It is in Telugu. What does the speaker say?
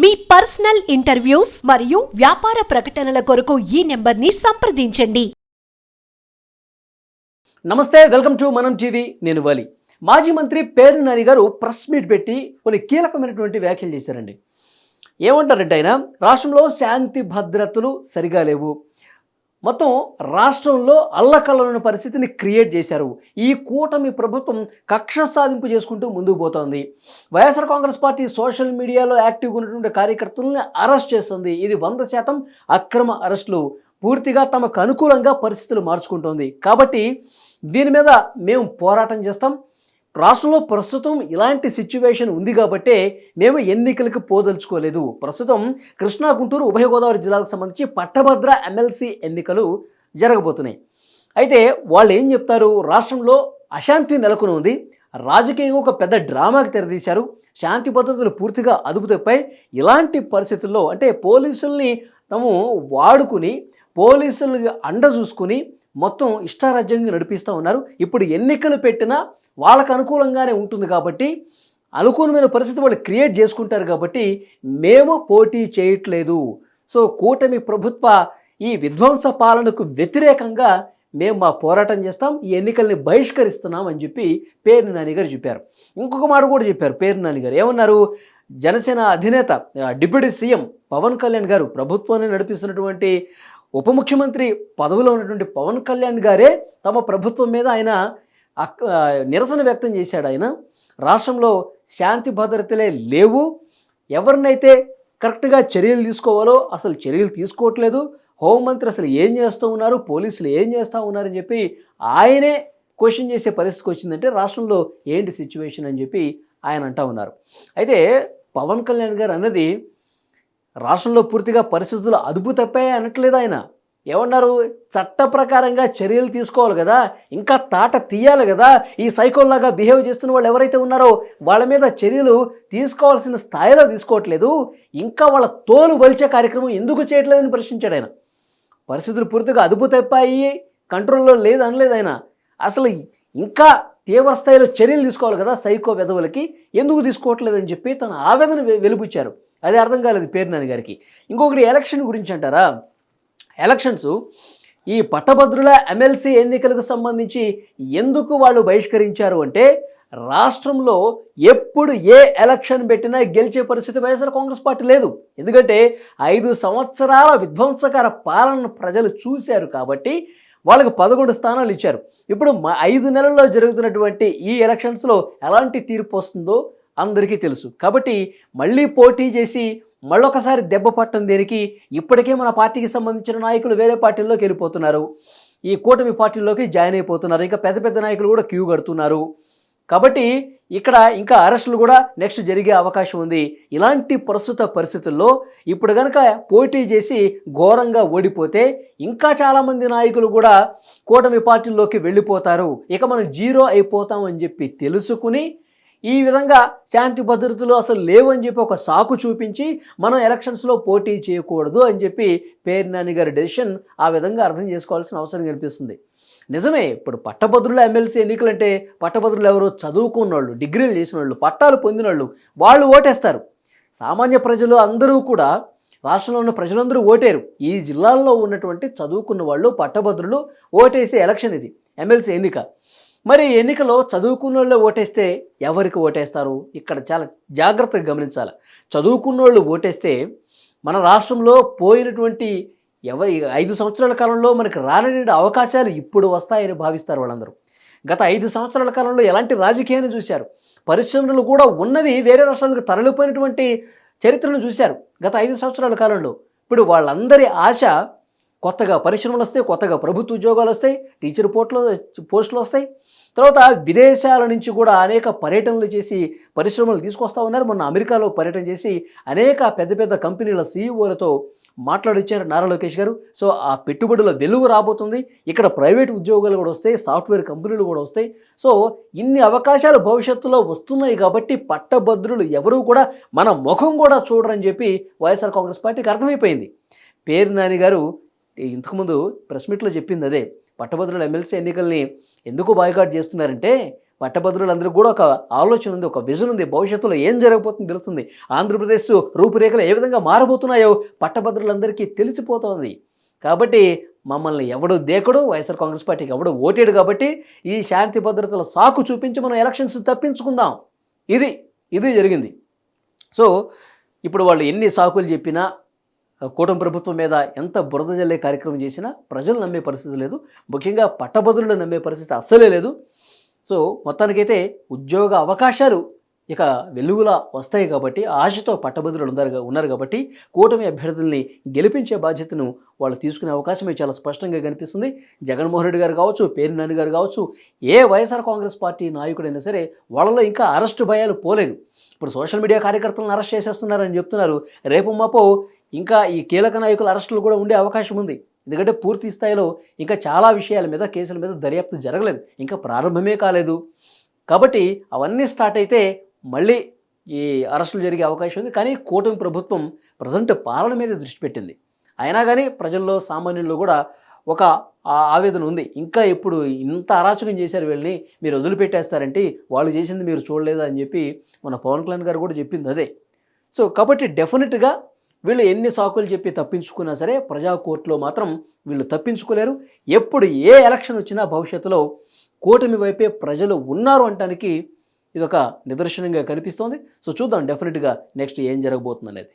మీ పర్సనల్ ఇంటర్వ్యూస్ మరియు వ్యాపార ప్రకటనల కొరకు ఈ నెంబర్ని సంప్రదించండి. నమస్తే వెల్కమ్ టు మనం టీవీ. నేను వాలి. మాజీ మంత్రి పేరు నాని గారు ప్రెస్ మీట్ పెట్టి కొన్ని కీలకమైనటువంటి వ్యాఖ్యలు చేశారండి. ఏమంటారంటే ఆయన? రాష్ట్రంలో శాంతి భద్రతలు సరిగా లేవు. మొత్తం రాష్ట్రంలో అల్లకల్లని పరిస్థితిని క్రియేట్ చేశారు. ఈ కూటమి ప్రభుత్వం కక్ష సాధింపు చేసుకుంటూ ముందుకు పోతోంది. వైఎస్ఆర్ కాంగ్రెస్ పార్టీ సోషల్ మీడియాలో యాక్టివ్గా ఉన్నటువంటి కార్యకర్తలను అరెస్ట్ చేస్తుంది. ఇది వంద శాతం అక్రమ అరెస్టులు. పూర్తిగా తమకు అనుకూలంగా పరిస్థితులు మార్చుకుంటోంది. కాబట్టి దీని మీద మేము పోరాటం చేస్తాం. రాష్ట్రంలో ప్రస్తుతం ఇలాంటి సిచ్యువేషన్ ఉంది కాబట్టే మేము ఎన్నికలకు పోదలుచుకోలేదు. ప్రస్తుతం కృష్ణా గుంటూరు ఉభయ గోదావరి జిల్లాలకు సంబంధించి పట్టభద్ర ఎమ్మెల్సీ ఎన్నికలు జరగబోతున్నాయి. అయితే వాళ్ళు ఏం చెప్తారు? రాష్ట్రంలో అశాంతి నెలకొని ఉంది. రాజకీయంగా ఒక పెద్ద డ్రామాకి తెరదీశారు శాంతి భద్రతలు పూర్తిగా అదుపు తప్పాయి. ఇలాంటి పరిస్థితుల్లో అంటే పోలీసుల్ని తాము వాడుకుని పోలీసులు అండ చూసుకుని మొత్తం ఇష్టారాజ్యంగా నడిపిస్తూ ఉన్నారు. ఇప్పుడు ఎన్నికలు పెట్టినా వాళ్ళకు అనుకూలంగానే ఉంటుంది కాబట్టి అనుకూలమైన పరిస్థితి వాళ్ళు క్రియేట్ చేసుకుంటారు కాబట్టి మేము పోటీ చేయట్లేదు. సో కూటమి ప్రభుత్వ ఈ విధ్వంస పాలనకు వ్యతిరేకంగా మేము మా పోరాటం చేస్తాం ఈ ఎన్నికల్ని బహిష్కరిస్తున్నాం అని చెప్పి పేరు నాని గారు చెప్పారు. ఇంకొక మాట కూడా చెప్పారు పేరు నాని గారు. ఏమన్నారు? జనసేన అధినేత డిప్యూటీ సీఎం పవన్ కళ్యాణ్ గారు ప్రభుత్వాన్ని నడిపిస్తున్నటువంటి ఉప ముఖ్యమంత్రి పదవిలో ఉన్నటువంటి పవన్ కళ్యాణ్ గారే తమ ప్రభుత్వం మీద ఆయన నిరసన వ్యక్తం చేశాడు ఆయన. రాష్ట్రంలో శాంతి భద్రతలే లేవు. ఎవరినైతే కరెక్ట్గా చర్యలు తీసుకోవాలో అసలు చర్యలు తీసుకోవట్లేదు. హోంమంత్రి అసలు ఏం చేస్తూ ఉన్నారు? పోలీసులు ఏం చేస్తూ ఉన్నారని చెప్పి ఆయనే క్వశ్చన్ చేసే పరిస్థితికి వచ్చిందంటే రాష్ట్రంలో ఏంటి సిచ్యువేషన్ అని చెప్పి ఆయన అంటా ఉన్నారు. అయితే పవన్ కళ్యాణ్ గారు అన్నది రాష్ట్రంలో పూర్తిగా పరిస్థితులు అదుపు తప్పాయి? అనట్లేదు ఆయన. ఏమన్నారు? చట్ట ప్రకారంగా చర్యలు తీసుకోవాలి కదా. ఇంకా తాట తీయాలి కదా. ఈ సైకోల్లాగా బిహేవ్ చేస్తున్న వాళ్ళు ఎవరైతే ఉన్నారో వాళ్ళ మీద చర్యలు తీసుకోవాల్సిన స్థాయిలో తీసుకోవట్లేదు. ఇంకా వాళ్ళ తోలు వలిచే కార్యక్రమం ఎందుకు చేయట్లేదని ప్రశ్నించాడు ఆయన. పరిస్థితులు పూర్తిగా అదుపు తప్పాయి. కంట్రోల్లో లేదు అనలేదు ఆయన. అసలు ఇంకా తీవ్ర స్థాయిలో చర్యలు తీసుకోవాలి కదా సైకో వెధవులకి. ఎందుకు తీసుకోవట్లేదని చెప్పి తన ఆవేదన వె- అదే అది అర్థం కాలేదు పేర్నాని గారికి. ఇంకొకటి ఎలక్షన్ గురించి అంటారా? ఎలక్షన్స్ ఈ పట్టభద్రుల ఎమ్మెల్సీ ఎన్నికలకు సంబంధించి ఎందుకు వాళ్ళు బహిష్కరించారు అంటే రాష్ట్రంలో ఎప్పుడు ఏ ఎలక్షన్ పెట్టినా గెలిచే పరిస్థితి వైఎస్ఆర్ కాంగ్రెస్ పార్టీ లేదు. ఎందుకంటే ఐదు సంవత్సరాల విధ్వంసకర పాలన ప్రజలు చూశారు కాబట్టి వాళ్ళకి పదకొండు స్థానాలు ఇచ్చారు. ఇప్పుడు ఐదు నెలల్లో జరుగుతున్నటువంటి ఈ ఎలక్షన్స్లో ఎలాంటి తీర్పు వస్తుందో అందరికీ తెలుసు. కాబట్టి మళ్ళీ పోటీ చేసి మళ్ళొకసారి దెబ్బ పట్టడం దేనికి? ఇప్పటికే మన పార్టీకి సంబంధించిన నాయకులు వేరే పార్టీల్లోకి వెళ్ళిపోతున్నారు. ఈ కూటమి పార్టీల్లోకి జాయిన్ అయిపోతున్నారు. ఇంకా పెద్ద పెద్ద నాయకులు కూడా క్యూ కడుతున్నారు. కాబట్టి ఇక్కడ ఇంకా అరెస్టులు కూడా నెక్స్ట్ జరిగే అవకాశం ఉంది. ఇలాంటి ప్రస్తుత పరిస్థితుల్లో ఇప్పుడు కనుక పోటీ చేసి ఘోరంగా ఓడిపోతే ఇంకా చాలామంది నాయకులు కూడా కూటమి పార్టీల్లోకి వెళ్ళిపోతారు. ఇక మనం జీరో అయిపోతామని చెప్పి తెలుసుకుని ఈ విధంగా శాంతి భద్రతలు అసలు లేవని చెప్పి ఒక సాకు చూపించి మనం ఎలక్షన్స్లో పోటీ చేయకూడదు అని చెప్పి పేరు నాని గారి డెసిషన్ ఆ విధంగా అర్థం చేసుకోవాల్సిన అవసరం కనిపిస్తుంది. నిజమే ఇప్పుడు పట్టభద్రుల ఎమ్మెల్సీ ఎన్నికలు అంటే పట్టభద్రులు ఎవరు చదువుకున్న వాళ్ళు డిగ్రీలు చేసిన వాళ్ళు పట్టాలు పొందిన వాళ్ళు వాళ్ళు ఓటేస్తారు. సామాన్య ప్రజలు అందరూ కూడా రాష్ట్రంలో ఉన్న ప్రజలందరూ ఓటేరు. ఈ జిల్లాల్లో ఉన్నటువంటి చదువుకున్న వాళ్ళు పట్టభద్రులు ఓటేసే ఎలక్షన్ ఇది ఎమ్మెల్సీ ఎన్నిక. మరి ఎన్నికలో చదువుకున్న వాళ్ళు ఓటేస్తే ఎవరికి ఓటేస్తారు? ఇక్కడ చాలా జాగ్రత్తగా గమనించాలి. చదువుకున్న వాళ్ళు ఓటేస్తే మన రాష్ట్రంలో పోయినటువంటి ఎవ ఐదు సంవత్సరాల కాలంలో మనకి రానటువంటి అవకాశాలు ఇప్పుడు వస్తాయని భావిస్తారు వాళ్ళందరూ. గత ఐదు సంవత్సరాల కాలంలో ఎలాంటి రాజకీయాన్ని చూశారు? పరిశ్రమలు కూడా ఉన్నవి వేరే రాష్ట్రాలకు తరలిపోయినటువంటి చరిత్రను చూశారు గత ఐదు సంవత్సరాల కాలంలో. ఇప్పుడు వాళ్ళందరి ఆశ కొత్తగా పరిశ్రమలు వస్తాయి కొత్తగా ప్రభుత్వ ఉద్యోగాలు వస్తాయి టీచర్ పోస్టులు పోస్టులు వస్తాయి. తర్వాత విదేశాల నుంచి కూడా అనేక పర్యటనలు చేసి పరిశ్రమలు తీసుకొస్తా ఉన్నారు. మొన్న అమెరికాలో పర్యటన చేసి అనేక పెద్ద పెద్ద కంపెనీల సీఈఓలతో మాట్లాడిచ్చారు నారా లోకేష్ గారు. సో ఆ పెట్టుబడుల వెలుగు రాబోతుంది. ఇక్కడ ప్రైవేట్ ఉద్యోగాలు కూడా వస్తాయి సాఫ్ట్వేర్ కంపెనీలు కూడా వస్తాయి. సో ఇన్ని అవకాశాలు భవిష్యత్తులో వస్తున్నాయి కాబట్టి పట్టభద్రులు ఎవరూ కూడా మన ముఖం కూడా చూడరని చెప్పి వైఎస్ఆర్ కాంగ్రెస్ పార్టీకి అర్థమైపోయింది. పేరు నాని గారు ఇంతకుముందు ప్రెస్ మీట్లో చెప్పింది అదే పట్టభద్రుల ఎమ్మెల్సీ ఎన్నికల్ని ఎందుకు బాయ్కాట్ చేస్తున్నారంటే పట్టభద్రులందరికీ కూడా ఒక ఆలోచన ఉంది ఒక విజన్ ఉంది భవిష్యత్తులో ఏం జరగబోతుందో తెలుస్తుంది. ఆంధ్రప్రదేశ్ రూపురేఖలు ఏ విధంగా మారబోతున్నాయో పట్టభద్రులందరికీ తెలిసిపోతోంది. కాబట్టి మమ్మల్ని ఎవడు దేకుడు వైఎస్ఆర్ కాంగ్రెస్ పార్టీకి ఎవడు ఓటేడు కాబట్టి ఈ శాంతి భద్రతల సాకు చూపించి మనం ఎలక్షన్స్ తప్పించుకుందాం. ఇది ఇది జరిగింది. సో ఇప్పుడు వాళ్ళు ఎన్ని సాకులు చెప్పినా కూటమి ప్రభుత్వం మీద ఎంత బురద జల్లే కార్యక్రమం చేసినా ప్రజలు నమ్మే పరిస్థితి లేదు. ముఖ్యంగా పట్టభద్రులు నమ్మే పరిస్థితి అస్సలే లేదు. సో మొత్తానికైతే ఉద్యోగ అవకాశాలు ఇక వెలుగులా వస్తాయి కాబట్టి ఆశతో పట్టభద్రులు ఉన్నారు ఉన్నారు కాబట్టి కూటమి అభ్యర్థుల్ని గెలిపించే బాధ్యతను వాళ్ళు తీసుకునే అవకాశమే చాలా స్పష్టంగా కనిపిస్తుంది. జగన్మోహన్ రెడ్డి గారు కావచ్చు పేరు నాని గారు కావచ్చు ఏ వైఎస్ఆర్ కాంగ్రెస్ పార్టీ నాయకుడైనా సరే వాళ్ళలో ఇంకా అరెస్టు భయాలు పోలేదు. ఇప్పుడు సోషల్ మీడియా కార్యకర్తలను అరెస్ట్ చేసేస్తున్నారని చెప్తున్నారు. రేపు మాపో ఇంకా ఈ కీలక నాయకుల అరెస్టులు కూడా ఉండే అవకాశం ఉంది. ఎందుకంటే పూర్తి స్థాయిలో ఇంకా చాలా విషయాల మీద కేసుల మీద దర్యాప్తు జరగలేదు. ఇంకా ప్రారంభమే కాలేదు. కాబట్టి అవన్నీ స్టార్ట్ అయితే మళ్ళీ ఈ అరెస్టులు జరిగే అవకాశం ఉంది. కానీ కూటమి ప్రభుత్వం ప్రజెంట్ పాలన మీద దృష్టి పెట్టింది. అయినా కానీ ప్రజల్లో సామాన్యుల్లో కూడా ఒక ఆవేదన ఉంది. ఇంకా ఇప్పుడు ఇంత అరాచకం చేశారు వీళ్ళని మీరు వదిలిపెట్టేస్తారంటే వాళ్ళు చేసింది మీరు చూడలేదా అని చెప్పి మన పవన్ కళ్యాణ్ గారు కూడా చెప్పింది అదే. సో కాబట్టి డెఫినెట్గా వీళ్ళు ఎన్ని సాకులు చెప్పి తప్పించుకున్నా సరే ప్రజా కోర్టులో మాత్రం వీళ్ళు తప్పించుకోలేరు. ఎప్పుడు ఏ ఎలక్షన్ వచ్చినా భవిష్యత్తులో కూటమి వైపే ప్రజలు ఉన్నారు అనటానికి ఇది ఒక నిదర్శనంగా కనిపిస్తోంది. సో చూద్దాం డెఫినెట్గా నెక్స్ట్ ఏం జరగబోతుంది అనేది